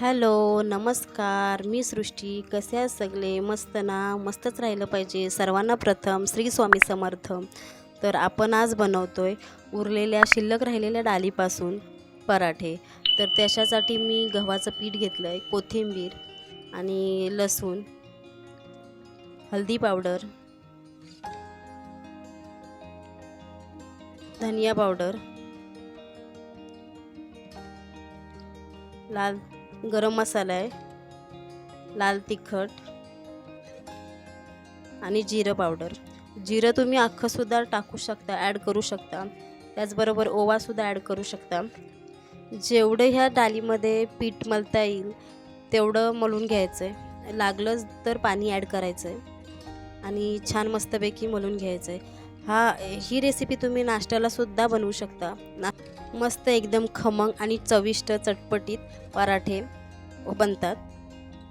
Hello नमस्कार. मी सृष्टी. कसे आहे सगळे? मस्त ना? मस्तच राहिलं पाहिजे. सर्वांना प्रथम श्री स्वामी समर्थ. तर आपण आज बनवतो आहे उरलेल्या शिल्लक राहिलेल्या डालीपासून पराठे. तर त्याच्यासाठी मी गव्हाचं पीठ घेतलं आहे कोथिंबीर आणि लसूण हळदी पावडर धनिया पावडर लाल गरम मसाला आहे लाल तिखट आणि जिरं पावडर. जिरं तुम्ही अख्खंसुद्धा टाकू शकता ॲड करू शकता. त्याचबरोबर ओवासुद्धा ॲड करू शकता. जेवढं ह्या डाळीमध्ये पीठ मलता येईल तेवढं मलून घ्यायचं आहे लागलंच तर पाणी ॲड करायचं आहे आणि छान मस्तपैकी मलून घ्यायचं आहे हा ही रेसिपी तुम्ही नाश्त्यालासुद्धा बनवू शकता. ना मस्त एकदम खमंग आणि चविष्ट चटपटीत पराठे बनतात.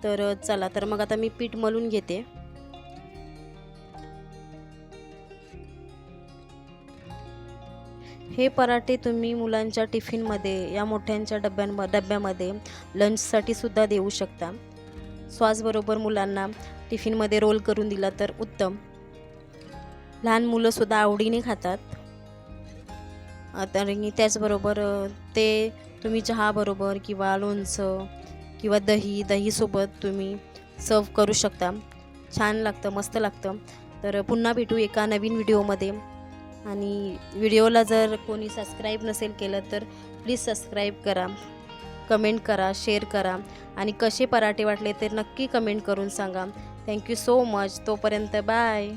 तर चला तर मग आता मी पीठ मलून घेते. हे पराठे तुम्ही मुलांच्या टिफिनमध्ये या मोठ्यांच्या डब्यांम डब्यामध्ये लंचसाठी सुद्धा देऊ शकता. स्वासबरोबर मुलांना टिफिनमध्ये रोल करून दिला तर उत्तम. लहान मुलंसुद्धा आवडीने खातात. तर त्याचबरोबर ते तुम्ही चहाबरोबर किंवा लोणचं किंवा दही दहीसोबत तुम्ही सर्व करू शकता. छान लागतं मस्त लागतं. तर पुन्हा भेटू एका नवीन व्हिडिओमध्ये. आणि व्हिडिओला जर कोणी सबस्क्राईब नसेल केलं तर प्लीज सबस्क्राईब करा कमेंट करा शेअर करा. आणि कसे पराठे वाटले ते नक्की कमेंट करून सांगा. Thank you so much. तोपर्यंत बाय.